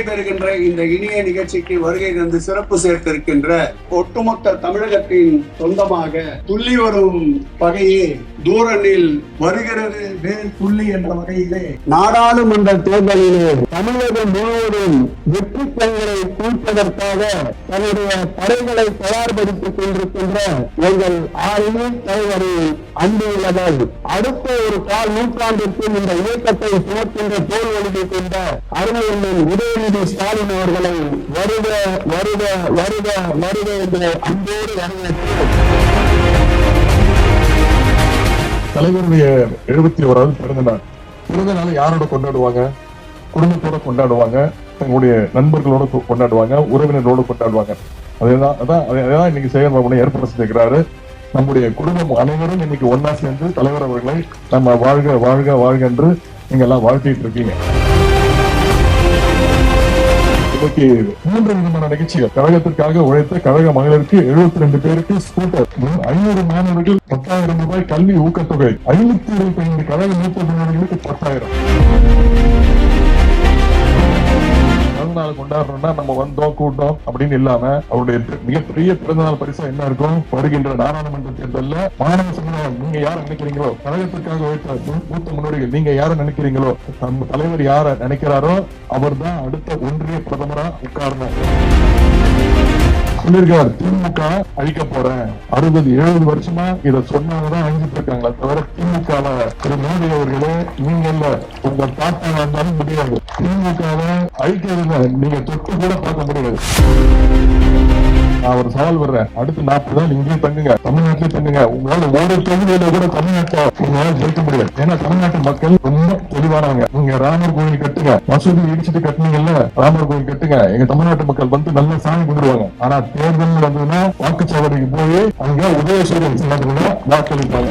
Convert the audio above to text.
என்ற இந்த இனிய நிகழ்ச்சிக்கு வருகை தந்து சிறப்பு சேர்த்திருக்கின்ற ஒட்டுமொத்த தமிழகத்தின் சொந்தமாக துள்ளி வரும் வகையே தூரனில் வருகிறது வேல் புள்ளி என்ற வகையிலே நாடாளுமன்ற தேர்தலிலே தமிழகம் முழுவதும் வெற்றி கண்களை கூட்டதற்காக தன்னுடைய படைகளை தயார்படுத்திக் கொண்டிருக்கின்ற எங்கள் ஆளுநர் தலைவரின் அன்பு அடுத்த ஒரு கால் நூற்றாண்டிற்கும் இந்த இயக்கத்தை சுமக்கின்ற தோல் வலிமை கொண்ட அருமையண்ணன் உதயநிதி ஸ்டாலின் அவர்களை வருக வருக வருக வருக என்று அன்போடு வரவேற்று தலைவருடைய எழுபத்தி ஓராவது பிறந்த நாள். பிறந்த நாள் யாரோட கொண்டாடுவாங்க? குடும்பத்தோட கொண்டாடுவாங்க தங்களுடைய நண்பர்களோட கொண்டாடுவாங்க உறவினர்களோட கொண்டாடுவாங்க. அதேதான் அதான் அதே- அதான் இன்னைக்கு செயல்பாடு ஏற்பட செஞ்சிருக்கிறாரு நம்முடைய குடும்பம் அனைவரும் இன்னைக்கு ஒன்னா சேர்ந்து தலைவர் அவர்களை நம்ம வாழ்க வாழ்க வாழ்க என்று நீங்க எல்லாம் வாழ்த்திட்டு இருக்கீங்க. இன்னைக்கு மூன்று விதமான நிகழ்ச்சிகள். கழகத்திற்காக உழைத்த கழக மகளிருக்கு 72 ரெண்டு பேருக்கு ஸ்கூட்டர் ஐநூறு மாணவர்கள் பத்தாயிரம் ரூபாய் கல்வி ஊக்கத்தொகை ஐநூத்தி இருபத்தி ஐந்து கழக மூத்த மாணவர்களுக்கு பத்தாயிரம். பிறந்தநாள் கொண்டாடுறோம்னா நம்ம வந்தோம் கூட்டோம் அப்படின்னு இல்லாம அவருடைய மிகப்பெரிய பிறந்தநாள் பரிசா என்ன இருக்கும்? வருகின்ற நாடாளுமன்ற தேர்தலில் மாணவ சமுதாயம் நீங்க யார நினைக்கிறீங்களோ? கழகத்திற்காக உழைத்த மூத்த முன்னோடிகள் நீங்க யார நினைக்கிறீங்களோ? நம்ம தலைவர் யார நினைக்கிறாரோ அவர்தான் அடுத்த ஒன்றிய பிரதமரா உட்காரணும். சொல்லியிருக்காரு திமுக அழிக்க போறேன். அறுபது எழுபது வருஷமா இத சொன்னாங்கதான் அழிஞ்சிட்டு இருக்காங்களே தவிர திமுக திரு மோடி அவர்களே நீங்க இல்ல. உங்க தாத்தா வந்தாலும் முடியாது. திமுக அழிக்கிறதுல நீங்க தொட்டு கூட பார்க்க முடியாது. நான் ஒரு சவால் வர்றேன் அடுத்து நாற்பது நாள் இங்கேயும் தங்குங்க. தமிழ்நாட்டிலே தங்குங்க. உங்களால ஒரு தொகுதியில கூட தமிழ்நாட்டை உங்களால ஜெயிக்க முடியாது. ஏன்னா தமிழ்நாட்டு மக்கள் ரொம்ப வராங்க. நீங்க ராமர் கோயில் கட்டுங்க. மசூதி இடிச்சிட்டு கட்டினீங்கல்ல ராமர் கோயில் கட்டுங்க. எங்க தமிழ்நாட்டு மக்கள் வந்து நல்ல சாமி கும்பிடுவாங்க. ஆனா தேர்தல் வந்ததுன்னா வாக்குச்சாவடிக்கு போய் அங்க உதயசூரியன் சின்னத்துல வாக்களிப்பாங்க.